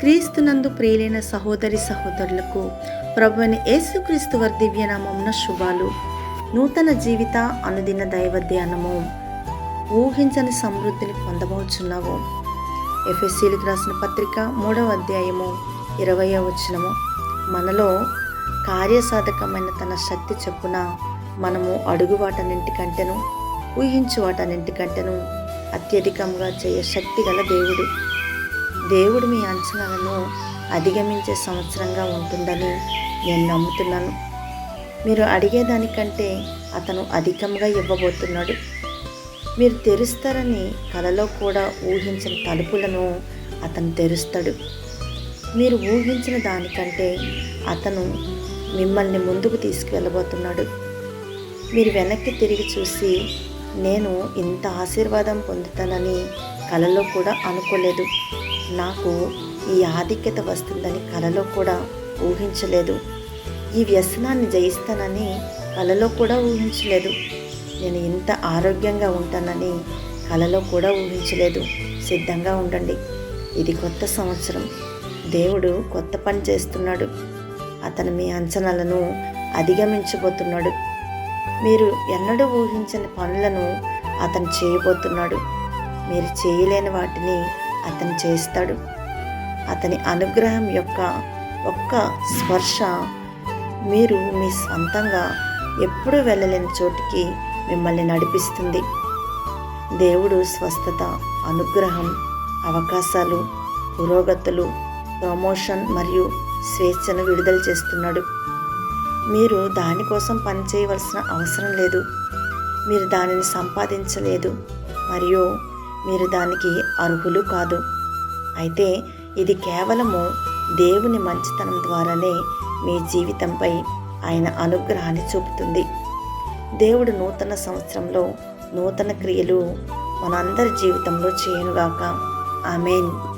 క్రీస్తునందు ప్రియులైన సహోదరి సహోదరులకు ప్రభుని యేసుక్రీస్తు వారి దివ్యనామమున శుభాలు. నూతన జీవిత అనుదిన దైవ ధ్యానము ఊహించని సమృద్ధిని పొందబోచున్నావు ఎఫ్ఎస్సీలకు రాసిన పత్రిక మూడవ అధ్యాయము ఇరవయో వచనము. మనలో కార్యసాధకమైన తన శక్తి చెప్పున మనము అడుగు వాటన్నింటికంటేను ఊహించు వాటన్నింటికంటేను అత్యధికంగా చేయ శక్తి గల దేవుడు. దేవుడు మీ అంచనాలను అధిగమించే సంవత్సరంగా ఉంటుందని నేను నమ్ముతున్నాను. మీరు అడిగేదానికంటే అతను అధికంగా ఇవ్వబోతున్నాడు. మీరు తెరుస్తారని కలలో కూడా ఊహించిన తలుపులను అతను తెరుస్తాడు. మీరు ఊహించిన దానికంటే అతను మిమ్మల్ని ముందుకు తీసుకువెళ్ళబోతున్నాడు మీరు వెనక్కి తిరిగి చూసి నేను ఇంత ఆశీర్వాదం పొందుతానని కలలో కూడా అనుకోలేదు. నాకు ఈ ఆధిక్యత వస్తుందని కలలో కూడా ఊహించలేదు. ఈ వ్యసనాన్ని జయిస్తానని కలలో కూడా ఊహించలేదు. నేను ఇంత ఆరోగ్యంగా ఉంటానని కలలో కూడా ఊహించలేదు. సిద్ధంగా ఉండండి. ఇది కొత్త సంవత్సరం. దేవుడు కొత్త పని చేస్తున్నాడు. అతను మీ అంచనాలను అధిగమించబోతున్నాడు. మీరు ఎన్నడూ ఊహించని పనులను అతను చేయబోతున్నాడు. మీరు చేయలేని వాటిని అతను చేస్తాడు. అతని అనుగ్రహం యొక్క ఒక్క స్పర్శ మీరు మీ సొంతంగా ఎప్పుడూ వెళ్ళలేని చోటికి మిమ్మల్ని నడిపిస్తుంది. దేవుడు స్వస్థత అనుగ్రహం అవకాశాలు పురోగతులు ప్రమోషన్ మరియు స్వేచ్ఛను విడుదల చేస్తున్నాడు. మీరు దానికోసం పని చేయవలసిన అవసరం లేదు. మీరు దానిని సంపాదించలేదు. మరియు మీరు దానికి అర్హులు కాదు. అయితే ఇది కేవలము దేవుని మంచితనం ద్వారానే మీ జీవితంపై ఆయన అనుగ్రహాన్ని చూపుతుంది. దేవుడు నూతన సంవత్సరంలో నూతన క్రియలు మనందరి జీవితంలో చేయనుగాక. ఆమెన్.